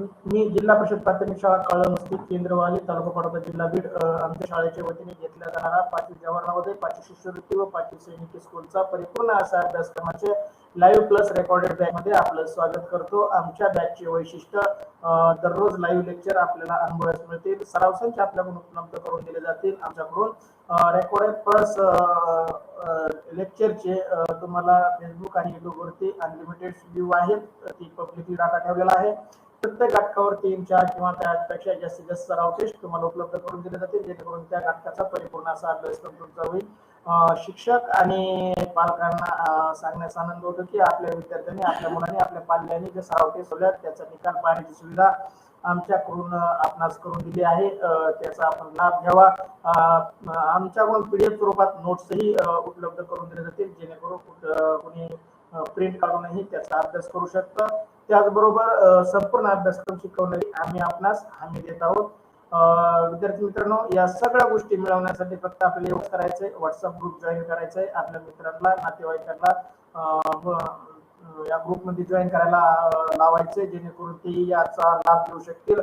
मी जिल्हा परिषद प्राथमिक शाळा कळमस्ती केंद्रवाली तालुका पडोदा जिल्हा बीड आमच्या शाळेच्या वतीने घेतल्या जाणारा पाचवी जवानामध्ये पाचवी शिष्यवृत्ती व पाचवी सैनिकी स्कूलचा परिपूर्ण असा अभ्यासक्रमाचे लाईव्ह प्लस रेकॉर्डेड बॅच मध्ये आपलं स्वागत करतो. आमच्या बॅचचे वैशिष्ट्य दररोज लाईव्ह लेक्चर आपल्याला अनुभवास मिळतील. सराव संच आपल्याकडून उपलब्ध करून दिले जातील. आमच्याकडून रेकॉर्डेड प्लस लेक्चरचे तुम्हाला फेसबुक आणि युट्यूबवरती अनलिमिटेड व्ह्यू आहेत ती पब्लिकली डाटा ठेवलेला आहे. प्रत्येक घटकावर तीन चार किंवा त्यापेक्षा जास्तीत जास्त सराव टेस्ट तुम्हाला उपलब्ध करून दिले जातील जेणेकरून त्या घटकाचा परिपूर्ण असा अभ्यासक्रम तुमचा होईल. शिक्षक आणि पालकांना सांगण्यास आनंद होतो की आपल्या विद्यार्थ्यांनी आपल्या मुलांनी आपल्या पाल्यांनी जे सराव टेस्ट होल्यात त्याचा निकाल पाहण्याची सुविधा आमच्याकडून आपणास करून दिली आहे. त्याचा आपण लाभ घ्यावा. अं, आमच्याकडून पीडीएफ स्वरूपात नोट्सही उपलब्ध करून दिले जातील जेणेकरून कुणी प्रिंट काढूनही त्याचा अभ्यास करू शकतं. त्याचबरोबर संपूर्ण अभ्यासक्रम शिकवणारी आम्ही आपणास हमी देत आहोत. विद्यार्थी मित्रांनो या सगळ्या गोष्टी मिळवण्यासाठी फक्त आपल्याला एवढं करायचंय. व्हॉट्सअप ग्रुप जॉईन करायचंय. आपल्या मित्रांना नातेवाईकांना या ग्रुपमध्ये जॉईन करायला लावायचे लावायचंय. जेणेकरून ते याचा लाभ घेऊ शकतील.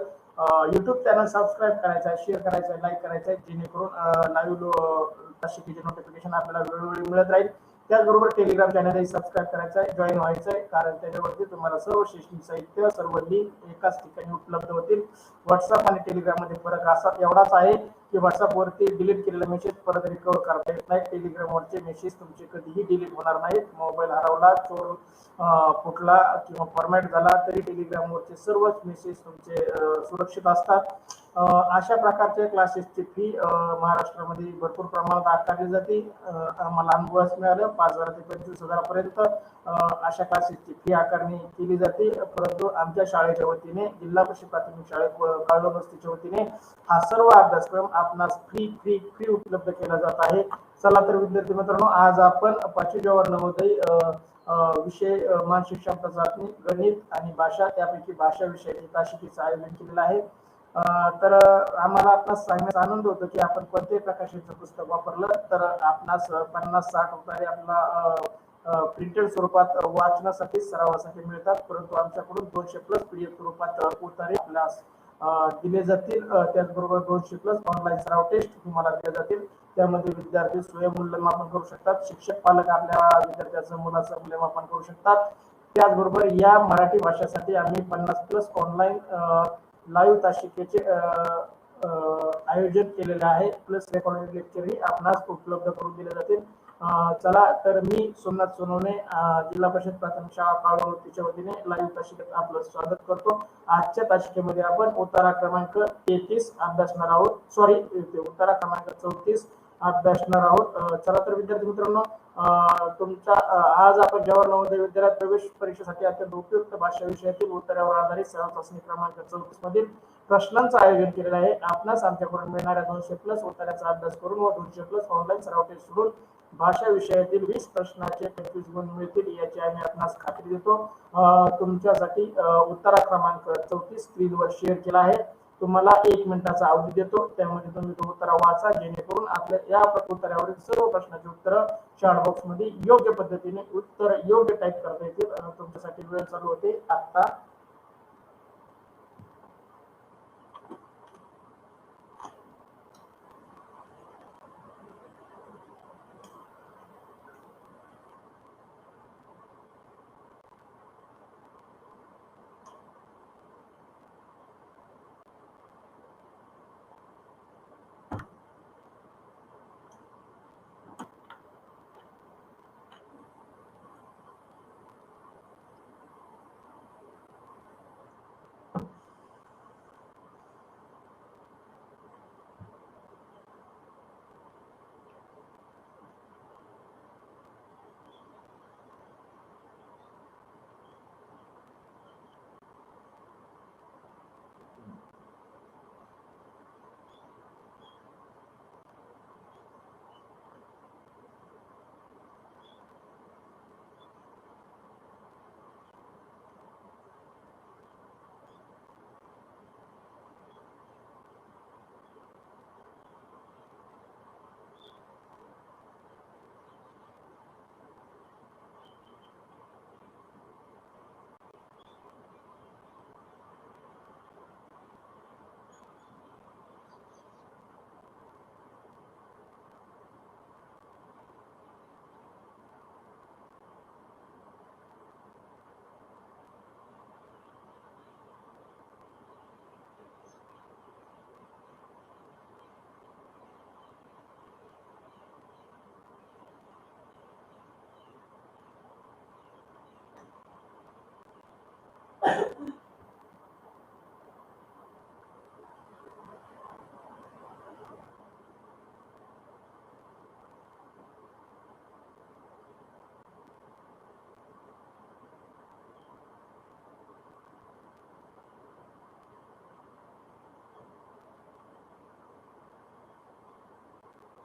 युट्यूब चॅनल सबस्क्राईब करायचा आहे शेअर करायचं आहे लाईक करायचा आहे जेणेकरून लाईव्ह शिकीचे नोटिफिकेशन आपल्याला वेळोवेळी मिळत राहील. त्याचबरोबर टेलिग्राम चॅनलही सबस्क्राईब करायचं आहे जॉईन व्हायचं आहे. कारण त्याच्यावरती तुम्हाला सर्व शैक्षणिक साहित्य सर्व लिंक एकाच ठिकाणी उपलब्ध होतील. व्हॉट्सअप आणि टेलिग्राममध्ये फरक असा एवढाच आहे की व्हॉट्सअपवरती डिलीट केलेला मेसेज परत रिकवर करता येत नाही. टेलिग्रामवरचे मेसेज तुमचे कधीही डिलीट होणार नाहीत. मोबाईल हरवला चोर फुटला किंवा फॉर्मॅट झाला तरी टेलिग्रामवरचे सर्वच मेसेज तुमचे सुरक्षित असतात. अशा प्रकारच्या क्लासेसची फी महाराष्ट्रामध्ये भरपूर प्रमाणात आकारली जाते. आम्हाला अनुभवास मिळालं. पाच हजार ते पंचवीस हजारापर्यंत अशा क्लासेसची फी आकारणी केली जाते. परंतु आमच्या शाळेच्या वतीने जिल्हा परिषद प्राथमिक शाळेत काळवा बस्तीच्या वतीने हा सर्व अभ्यासक्रम आपणास फ्री फ्री फ्री उपलब्ध केला जात आहे. चला तर विद्यार्थी मित्रांनो आज आपण पाचवी जवाहर नवोदय विषय मानसिक क्षमता चाचणी गणित आणि भाषा त्यापैकी भाषा विषयाची तासिकेचं आयोजन केलेलं आहे. तर आम्हाला आपणास सांगण्याचा आनंद होतो की आपण कोणत्याही प्रकाशाचं पुस्तक वापरलं तर आपणास पन्नास साठ रुपये आपला प्रिंटेड स्वरूपात वाचनासाठी सरावासाठी मिळतात. परंतु आमच्याकडून दोनशे प्लस पीडीएफ स्वरूपात उतारे आपल्यास दिले जातील. त्याचबरोबर दोनशे प्लस ऑनलाईन सराव टेस्ट तुम्हाला दिले जातील. त्यामध्ये विद्यार्थी स्वयंमूल्यमापन करू शकतात. शिक्षक पालक आपल्या विद्यार्थ्यांचं मुलाचं मूल्यमापन करू शकतात. त्याचबरोबर या मराठी भाषेसाठी आम्ही पन्नास प्लस ऑनलाईन लाईव्ह तासिकेचे आयोजन केलेले आहे. प्लस रेकॉर्डेड लेक्चरही आपणास उपलब्ध करून दिले जातील. चला तर मी सोमनाथ सोनवणे जिल्हा परिषद प्राथमिक शाळा काळवतीच्या वतीने लाईव्ह तासिकेत आपलं स्वागत करतो. आजच्या तासिकेमध्ये आपण उतारा क्रमांक तेहतीस अभ्यासणार आहोत. सॉरी उतारा क्रमांक चौतीस. अभ्यासणार आहोत. चला तर विद्यार्थी मित्रांनो तुमचा आज आपण जवाहर नवोदय विद्यालयात प्रवेश परीक्षेसाठी अत्यंत उपयुक्त भाषा विषयातील उत्तरावर आधारित सहा चाचणी क्रमांक चौतीस मधील प्रश्नांचं आयोजन केलेलं आहे. आपणास आमच्याकडून मिळणाऱ्या दोनशे प्लस उत्तराचा अभ्यास करून व दोनशे प्लस ऑनलाईन सराव टेस्ट सोडून भाषा विषयातील वीस प्रश्नाचे पंचवीस गुण मिळतील याची आम्ही आपणास खात्री देतो. तुमच्यासाठी उत्तरा क्रमांक चौतीस स्क्रीनवर शेअर केला आहे. तुम्हाला एक मिनिटाचा अवधी देतो. त्यामध्ये तुम्ही तो उत्तर वाचा जेणेकरून आपल्या या उत्तरावरील सर्व प्रश्नाची उत्तर चॅट बॉक्समध्ये योग्य पद्धतीने उत्तर योग्य टाईप करता येतील. तुमच्यासाठी वेळ चालू होते. आता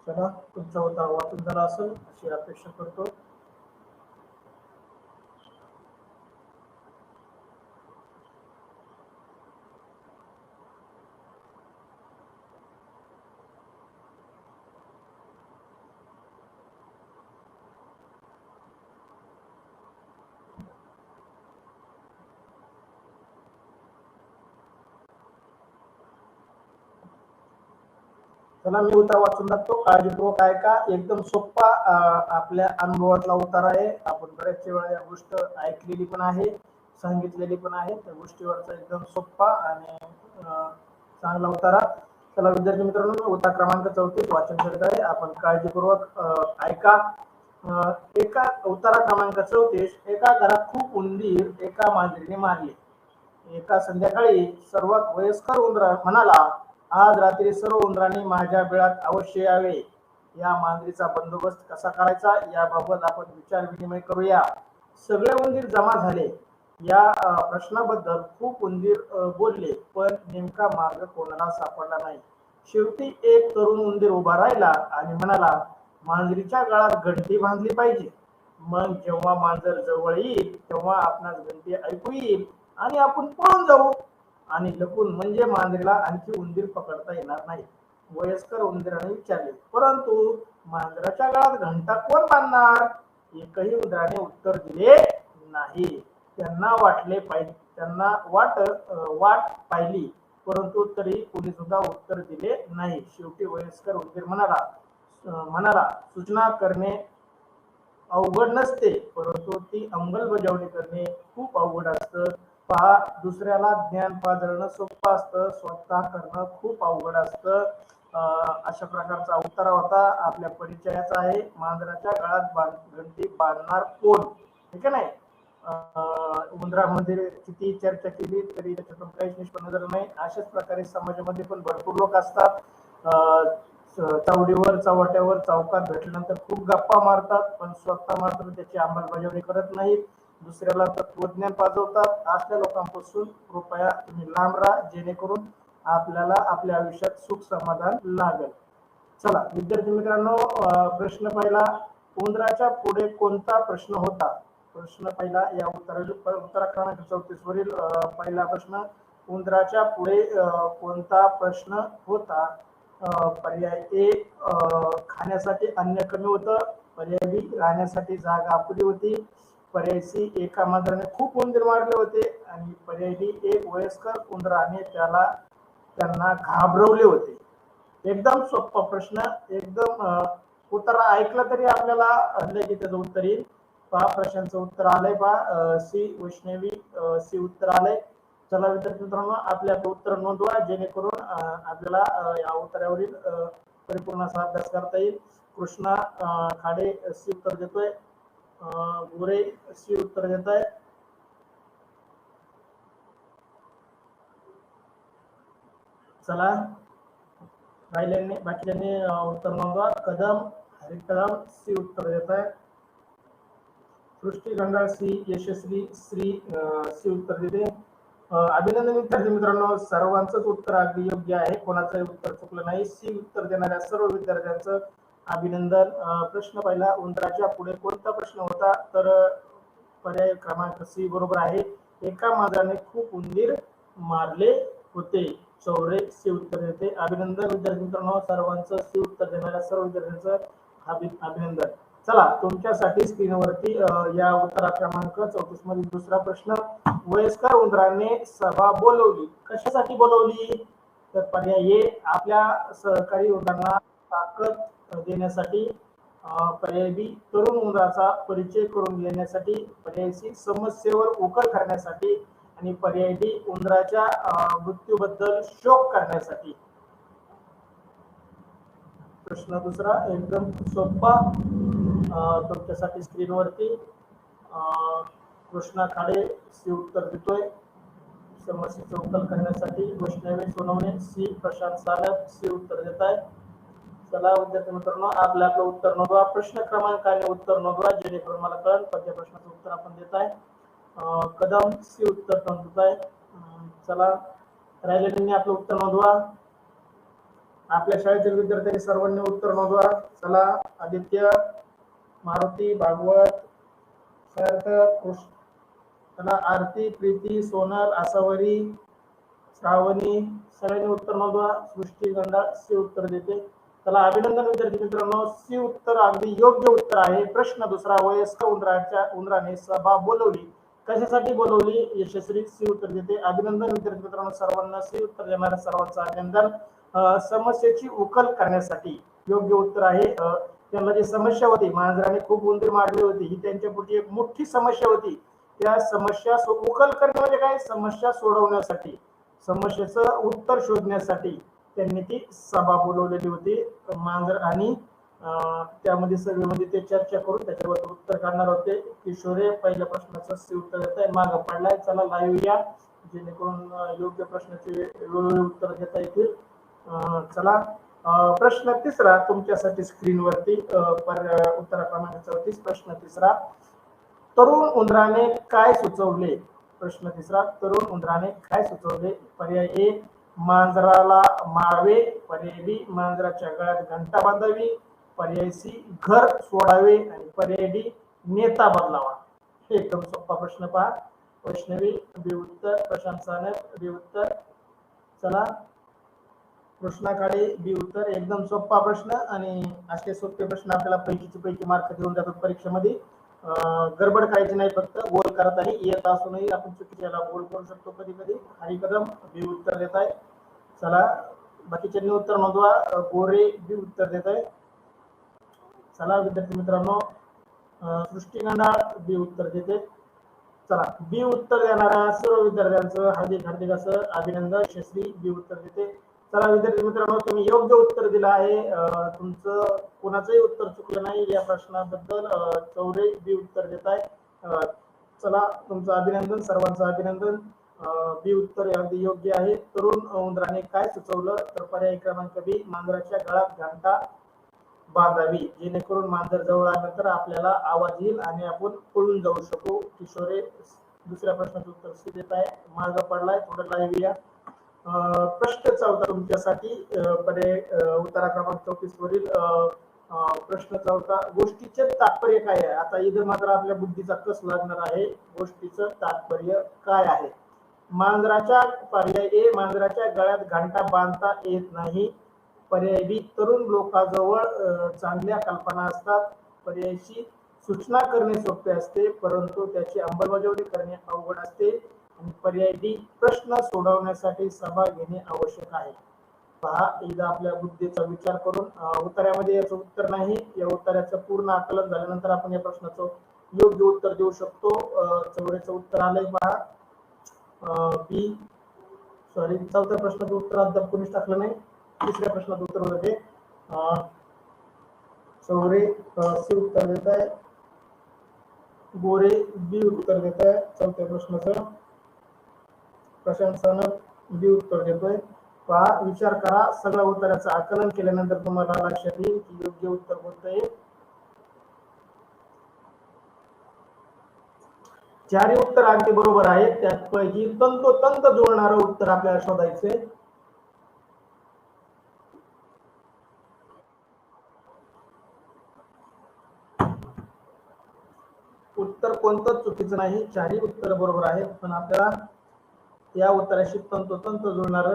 चला तुमचा उत्तर वाचून झाला असेल अशी अपेक्षा करतो. चला मी उतार वाचून टाकतो. काळजीपूर्वक ऐका एकदम सोप्पा आपल्या अनुभवातला उतार आहे. आपण बऱ्याच वेळा या गोष्ट ऐकलेली पण आहे सांगितलेली पण आहे. त्या गोष्टीवरचा एकदम सोप्पा आणि चांगला उतारा. चला विद्यार्थी मित्रांनो उतार क्रमांक चौतीस वाचन करत आहे. आपण काळजीपूर्वक ऐका. एका उतारा क्रमांक चौतीस एका घरात खूप उंदीर एका मांजरीने मारले. एका संध्याकाळी सर्वात वयस्कर उंदरा म्हणाला आज रात्री सर्व उंदरांनी माझ्या बिळात अवश्य यावे. या मांजरीचा बंदोबस्त कसा करायचा याबाबत आपण विचार विनिमय करूया. सगळे उंदीर जमा झाले. या प्रश्नाबद्दल खूप उंदीर बोलले पण नेमका मार्ग कोणाला सापडला नाही. शेवटी एक तरुण उंदीर उभा राहिला आणि म्हणाला मांजरीच्या गळात घंटी बांधली पाहिजे. मग जेव्हा मांजर जवळ येईल तेव्हा आपणास घंटी ऐकू येईल आणि आपण पळून जाऊ. आणि लपून म्हणजे मांजरीला आणखी उंदीर पकडता येणार नाही. वयस्कर उंदिराने विचारले परंतु मांजराच्या काळात घंटा कोण बांधणार? एकही उंदराने उत्तर दिले नाही. त्यांना वाटले पाहिजे त्यांना वाट वाट पाहिली परंतु तरी कोणी सुद्धा उत्तर दिले नाही. शेवटी वयस्कर उंदीर म्हणाला म्हणाला सूचना करणे अवघड नसते परंतु ती अंमलबजावणी करणे खूप अवघड असतं. पहा दुसऱ्याला ज्ञान पाजळणं सोपं असतं स्वतः करणं खूप अवघड असतं. अं, अशा प्रकारचा उत्तरा होता. आपल्या परिचयाचा आहे. मांजराच्या गळात बांध घंटी बांधणार कोण? ठीक आहे नाही? उंदरामध्ये किती चर्चा केली तरी त्याच्यातून काहीच निष्पन्न झालं नाही. अशाच प्रकारे समाजामध्ये पण भरपूर लोक असतात. अं, चावडीवर चव्हाट्यावर चौकात भेटल्यानंतर खूप गप्पा मारतात पण स्वतः मात्र त्याची अंमलबजावणी करत नाहीत. दुसऱ्याला तत्वज्ञान पाजवतात. अशा लोकांपासून कृपया तुम्ही लांब राहा जेणेकरून आपल्याला आपल्या आयुष्यात सुख समाधान लागेल. चला विद्यार्थी मित्रांनो प्रश्न पहिला उंदराच्या पुढे कोणता प्रश्न होता? प्रश्न पहिला या उत्तर उत्तरा क्रमांक चौतीस वरील पहिला प्रश्न उंदराच्या पुढे कोणता प्रश्न होता? पर्याय ए खाण्यासाठी अन्न कमी होतं. पर्याय बी राहण्यासाठी जागा अपुरी होती. पर्याय सी एका मांजराने खूप उंदीर मारले होते आणि पर्याय डी एक वयस्कर उंदराने त्याला त्यांना घाबरवले होते. एकदम सोपा प्रश्न एकदम उत्तर ऐकलं तरी आपल्याला लगेच त्याचं उत्तर येईल. पहा प्रश्नाचं उत्तर आलंय पहा. सी वैष्णवी सी उत्तर आलंय. चला विद्यार्थी मित्रांनो आपल्या उत्तर नोंदवा जेणेकरून आपल्याला या उत्तरावरील परिपूर्ण असा अभ्यास करता येईल. कृष्णा खाडे सी उत्तर देतोय. गोरे सी उत्तर देत आहे. चला राहिल्यांनी बाकीच्यांनी उत्तर नोंदवा कदम हरी कदम सी उत्तर देत आहे. सृष्टी गंगा सी यशस्वी श्री सी उत्तर देते. अभिनंदन विद्यार्थी मित्रांनो सर्वांचंच उत्तर अगदी योग्य आहे. कोणाचंही उत्तर चुकलं नाही. सी उत्तर देणाऱ्या सर्व विद्यार्थ्यांचं अभिनंदन. प्रश्न पहिला उंदराच्या पुढे कोणता प्रश्न होता? तर पर्याय क्रमांक सी बरोबर आहे. एका मांजराने खूप उंदीर मारले होते. चौरे सी उत्तर देते. अभिनंदन विद्यार्थी मित्रांनो सर्वांचं सी उत्तर देणाऱ्या सर्व विद्यार्थ्यांचं अभिनंदन. चला तुमच्यासाठी स्क्रीनवरती या उत्तरा क्रमांक चौतीस मधील दुसरा प्रश्न. वयस्कर उंदराने सभा बोलवली. कशासाठी बोलवली? तर पर्याय आपल्या सहकारी उंदरांना ताकद देण्यासाठी पर्याय बी तरुण उंदराचा परिचय करून देण्यासाठी पर्याय सी समस्येवर उकल करण्यासाठी आणि पर्याय डी उंदराच्या मृत्यूबद्दल शोक करण्यासाठी. प्रश्न दुसरा एकदम सोपा तुमच्यासाठी स्क्रीनवरती अं, कृष्णा खाडे सी उत्तर देतोय. समस्येचे उकल करण्यासाठी वैष्णवी सोनवणे सी प्रशांत सालक सी उत्तर देत आहे चला विद्यार्थी मित्रांनो आपल्या आपलं उत्तर नोंदवा. प्रश्न क्रमांकाने उत्तर नोंदवा जेणेकरून मला कळेल कोणत्या प्रश्नाचं उत्तर आपण देत आहे. कदम सी उत्तर नोंदवत आहे. चला राहिलेल्यांनी आपलं उत्तर नोंदवा. आपल्या शाळेतील विद्यार्थ्यांनी सर्वांनी उत्तर नोंदवा. चला आदित्य मारुती भागवत सार्थक चला आरती प्रीती सोनल आसावरी श्रावणी सगळ्यांनी उत्तर नोंदवा. सृष्टी गंडा सी उत्तर देते. त्याला अभिनंदन विद्यार्थी मित्रांनो. सी उत्तर अगदी योग्य उत्तर आहे. प्रश्न दुसरा वयस्क उंदराच्या उंदराने सभा बोलवली. कशासाठी बोलवली? यशस्वी सी उत्तर देते. अभिनंदन विद्यार्थी मित्रांनो सर्वांना. सी उत्तर देणाऱ्या सर्वांचं अभिनंदन. समस्येची उकल करण्यासाठी योग्य उत्तर आहे. त्यांना जी समस्या होती मांजराने खूप उंदीर मारली होती ही त्यांच्या पुढची एक मोठी समस्या होती. त्या समस्या उकल करणे म्हणजे काय? समस्या सोडवण्यासाठी समस्येचं उत्तर शोधण्यासाठी. त्यांनी ती सभा बोलवलेली होती. मांजर आणि त्यामध्ये सभेमध्ये म्हणजे ते चर्चा करून त्याच्यावर उत्तर काढणार होते. किशोरे पहिल्या प्रश्नाचं उत्तर देत आहे माग पडलाय. चला लाईव्ह या. जेणेकरून योग्य प्रश्नाचे वेळोवेळी उत्तर देता येतील. चला. प्रश्न तिसरा तुमच्यासाठी स्क्रीनवरती अं, क्रमांक चौतीस प्रश्न तिसरा तरुण उंदराने काय सुचवले? प्रश्न तिसरा तरुण उंदराने काय सुचवले? पर्याय ए मांजराला मारावे पर्याय बी मांजराच्या गळ्यात घंटा बांधावी पर्याय सी घर सोडावे आणि पर्याय डी नेता बदलावा. हे एकदम सोपा प्रश्न पहा. वैष्णवी बी उत्तर प्रशांत बी उत्तर चला. कृष्णाकाळे बी उत्तर एकदम सोपा प्रश्न आणि असे सोपे प्रश्न आपल्याला पैकीचे पैकी मार्क देऊन जातात परीक्षेमध्ये. गडबड करायची नाही फक्त गोल करत आहे. येत असूनही आपण चुकीच्याला गोल करू शकतो कधी कधी हरी कदम बी उत्तर देत आहे. चला बाकीच्यांनी उत्तर नोंदवा. गोरे बी उत्तर देत आहे. चला विद्यार्थी मित्रांनो. अं, सृष्टी गंडाळ बी उत्तर देते. चला बी उत्तर देणाऱ्या सर्व विद्यार्थ्यांचं हार्दिक हार्दिक असं अभिनंदन. यशस्वी बी उत्तर देते. चला विद्यार्थी मित्रांनो तुम्ही योग्य उत्तर दिलं आहे. तुमचं कोणाचंही उत्तर चुकलं नाही या प्रश्नाबद्दल चौरे बी उत्तर देत आहे चला तुमचं अभिनंदन सर्वांचं अभिनंदन. बी उत्तर अगदी योग्य आहे. तरुण उंदराने काय सुचवलं? तर पर्याय क्रमांक बी मांजराच्या गळात घंटा बांधावी. जेणेकरून मांजर जवळ आल्यानंतर आपल्याला आवाज येईल आणि आपण पळून जाऊ शकू. किशोरे दुसऱ्या प्रश्नाचं उत्तर सी देत आहे. मार्ग पडलाय थोडं लाईव्ह या. प्रश्न चौथा तुमच्यासाठी अं, पर्याय उत्तरा क्रमांक चौतीस वरील अं, अं, प्रश्न चौथा गोष्टीचे तात्पर्य काय आहे? आता इथं मात्र आपल्या बुद्धीचा कस लागणार आहे? गोष्टीचं तात्पर्य काय आहे? मांजराच्या पर्याय ए मांजराच्या गळ्यात घंटा बांधता येत नाही. पर्याय बी तरुण लोकांजवळ चांगल्या कल्पना असतात. पर्यायशी सूचना करणे सोपे असते परंतु त्याची अंमलबजावणी करणे अवघड असते. आणि पर्याय डी प्रश्न सोडवण्यासाठी सभा घेणे आवश्यक आहे. पहा एकदा आपल्या बुद्धीचा विचार करून उत्तरामध्ये याचं उत्तर नाही. या उत्तराचं पूर्ण आकलन झाल्यानंतर आपण या प्रश्नाचं योग्य उत्तर देऊ शकतो. चौऱ्याचं उत्तर आलंय पहा. बी सॉरी चौथ्या प्रश्नाचं उत्तर अद्याप कोणीच टाकलं नाही. तिसऱ्या प्रश्नाचं उत्तर होतं ते. अं, चौरे सी उत्तर देत आहे गोरे बी उत्तर देत आहे चौथ्या प्रश्नाचं. प्रशासन बी उत्तर देतोय. पहा विचार करा. सगळ्या उत्तराचं आकलन केल्यानंतर तुम्हाला लक्षात येईल की योग्य उत्तर कोणतं आहे. चारही उत्तर अगदी बरोबर आहेत त्यापैकी तंतोतंत जुळणारं उत्तर आपल्याला शोधायचंय उत्तर कोणतंच चुकीचं नाही. चारही उत्तर बरोबर आहेत पण आपल्याला या उत्तराशी तंतोतंत जुळणार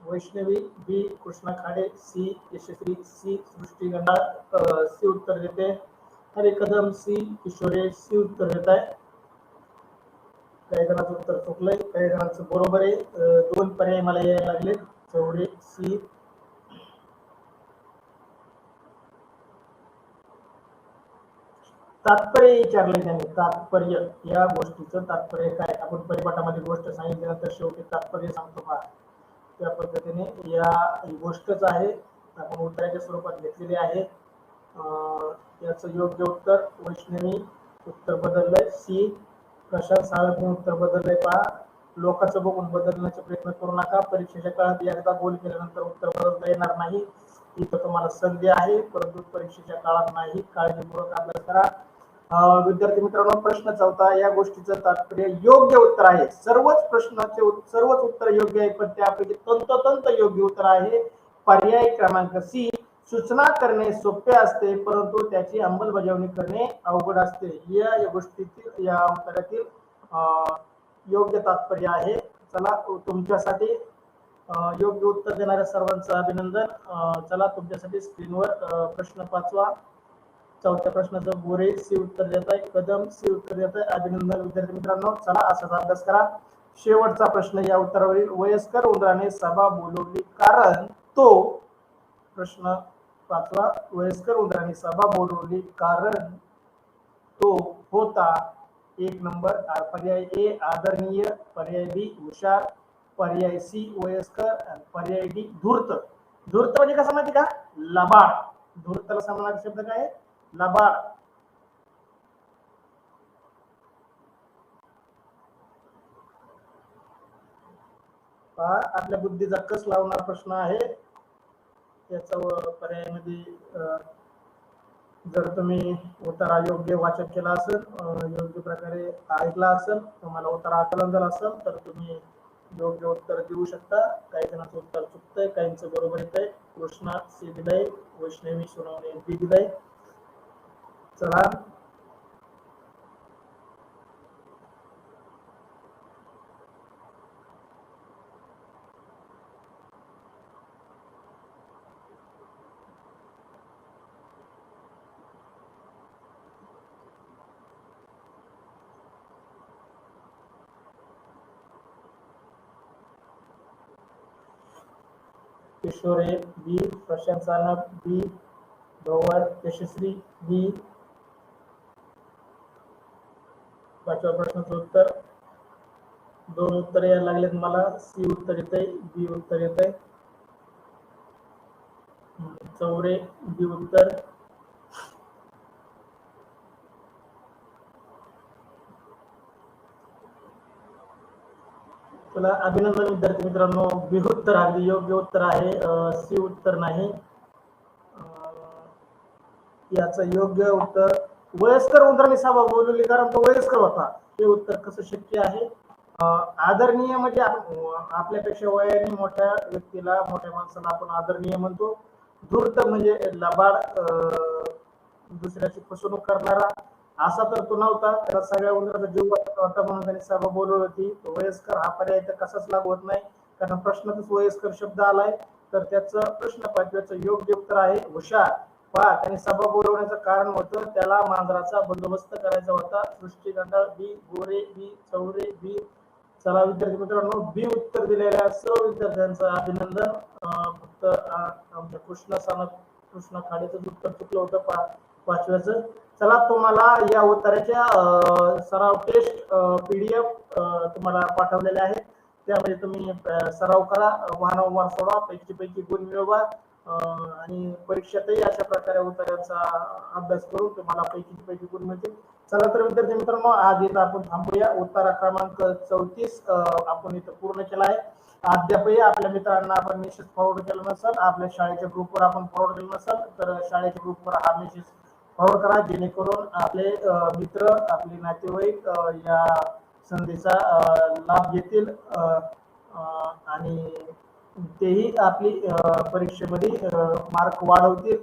Vaishnavi B. Krishna Khade C. Yashasvi C. Srushti Ganda C उत्तर देते. हरे कदम सी. किशोरे सी उत्तर देत आहे काही जणांचं उत्तर चुकलंय काही जणांचं बरोबर आहे. दोन पर्याय मला यायला लागले चौडे सी. तात्पर्य विचारले त्यांनी. तात्पर्य या गोष्टीचं तात्पर्य काय? आपण परिपाठामध्ये गोष्ट सांगितल्यानंतर शेवटी तात्पर्य सांगतो का? त्या पद्धतीने या ही गोष्टच आहे. आपण उत्तराच्या स्वरूपात घेतलेली आहे. याचं योग्य उत्तर वैष्णवी उत्तर बदललंय. सी प्रशांत साळपने उत्तर बदललंय. पहा लोकांचं बघून बदलण्याचा प्रयत्न करू नका. परीक्षेच्या काळात एकदा गोल केल्यानंतर उत्तर बदलता येणार नाही. इथं तुम्हाला संधी आहे. परंतु परीक्षेच्या काळात नाही. काळजीपूर्वक अभ्यास करा. विद्यार्थी मित्रांनो प्रश्न चौथा या गोष्टीचं तात्पर्य योग्य उत्तर आहे. सर्वच प्रश्नाचे सर्वच उत्तर योग्य आहे पण त्यापैकी तंतोतंत योग्य उत्तर आहे पर्याय क्रमांक सी. सूचना करणे सोपे असते परंतु त्याची अंमलबजावणी करणे अवघड असते. या या गोष्टीतील या उत्तरातील योग्य तात्पर्य आहे. चला तुमच्यासाठी योग्य उत्तर देणाऱ्या सर्वांचं अभिनंदन. चला तुमच्यासाठी स्क्रीनवर प्रश्न पाचवा. चौथ्या प्रश्नाचं गोरे सी उत्तर देत आहे कदम सी उत्तर देत आहे. अभिनंदन विद्यार्थी मित्रांनो चला असाच अभ्यास करा. शेवटचा प्रश्न या उत्तरावरील वयस्कर उंदराने सभा बोलवली कारण तो प्रश्न पाचवा वयस्कर उंदराने सभा बोलवली कारण तो होता एक नंबर पर्याय ए आदरणीय पर्याय बी हुशार पर्याय सी वयस्कर पर्याय डी धूर्त. धूर्त म्हणजे कसं माहिती का? लबाड. धूर्तला समानार्थी शब्द काय आहे? लबाड पहा आपल्या बुद्धीचा कस लावणारा प्रश्न आहे. त्याचा पर्यायामध्ये जर तुम्ही उतारा योग्य वाचन केला असेल योग्य प्रकारे ऐकला असेल तुम्हाला उतारा आकलन झाला असेल तर तुम्ही योग्य उत्तर देऊ शकता. काही जणांचं उत्तर चुकतंय काहींचं बरोबर येत आहे कृष्णा सी. दिलंय वैष्णवी सोनवणे बी दिलंय चला किशोरे बी प्रशांत सानप बी गौवर यशस्वी बी पाचव्या प्रश्नाचं उत्तर. दोन उत्तर यायला लागलेत मला. सी उत्तर येत आहे बी उत्तर येत आहे चौरे बी उत्तर. तुला अभिनंदन विद्यार्थी मित्रांनो. बी उत्तर अगदी योग्य उत्तर आहे. सी उत्तर नाही. याचं योग्य उत्तर वयस्कर उंदराने सभा बोलवली कारण तो वयस्कर होता. हे उत्तर कसं शक्य आहे? आदरणीय म्हणजे आपल्यापेक्षा वयाने मोठ्या व्यक्तीला मोठ्या माणसाला आपण आदरणीय म्हणतो. धूर्त म्हणजे लबाड दुसऱ्याची फसवणूक करणारा. असा तर तो नव्हता. त्याला सगळ्या उंदराचा जीव होता म्हणून त्याने सभा बोलवली होती. तो वयस्कर हा पर्याय तर कसाच लागू होत नाही. कारण प्रश्नातच वयस्कर शब्द आलाय. तर त्याचं प्रश्न पाचव्याचं योग्य उत्तर आहे. हुशार. पहा त्याने सभा बोलवण्याचं कारण होतं त्याला मांजराचा बंदोबस्त करायचा होता. सृष्टीगंडा बी गोरे बी चौरे बी चला विद्यार्थी मित्रांनो बी उत्तर दिलेल्या सर्व विद्यार्थ्यांचं अभिनंदन. फक्त आमच्या कृष्ण सानप कृष्ण खाडेचं उत्तर चुकलं होतं पा पाचव्याचं. चला तुम्हाला या उत्तराच्या अं, सराव टेस्ट पीडीएफ तुम्हाला पाठवलेल्या आहेत. त्यामध्ये तुम्ही सराव करा वारंवार सोडा पैकी पैकी गुण मिळवा. आणि परीक्षेतही अशा प्रकारे उत्तरांचा अभ्यास करून तुम्हाला पैकी पैकी गुण मिळतील. चला तर विद्यार्थी मित्रांनो आज इथं आपण थांबूया. उत्तरा क्रमांक चौतीस आपण इथं पूर्ण केला आहे. अद्यापही आपल्या मित्रांना आपण मेसेज फॉरवर्ड केला नसेल आपल्या शाळेच्या ग्रुपवर आपण फॉरवर्ड केला नसेल तर शाळेच्या ग्रुपवर हा मेसेज फॉरवर्ड करा जेणेकरून आपले मित्र आपले नातेवाईक या संधीचा लाभ घेतील आणि तेही आपली परीक्षेमध्ये मार्क वाढवतील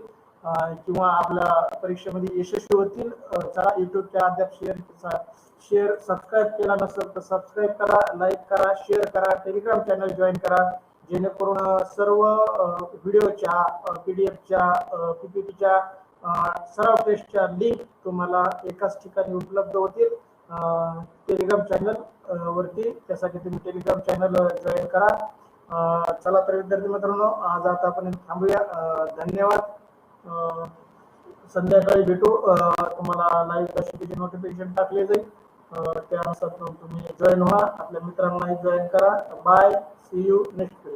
किंवा आपल्या परीक्षेमध्ये यशस्वी होतील. चला युट्यूबच्या अद्याप शेअर शेअर सबस्क्राईब केला नसेल तर सबस्क्राईब करा लाईक करा शेअर करा टेलिग्राम चॅनल जॉईन करा. जेणेकरून सर्व व्हिडिओच्या पीडीएफच्या पीपीटीच्या सराव टेस्टच्या लिंक तुम्हाला एकाच ठिकाणी उपलब्ध होतील. टेलिग्राम चॅनल वरती. त्यासाठी तुम्ही टेलिग्राम चॅनल जॉईन करा. चला तर विद्यार्थी मित्रांनो आज आता आपण थांबूया. धन्यवाद. अं, संध्याकाळी भेटू. तुम्हाला लाईव्ह कशी नोटिफिकेशन टाकले जाईल. त्यानुसार तुम्ही जॉईन व्हा. आपल्या मित्रांनाही जॉईन करा. Bye see you next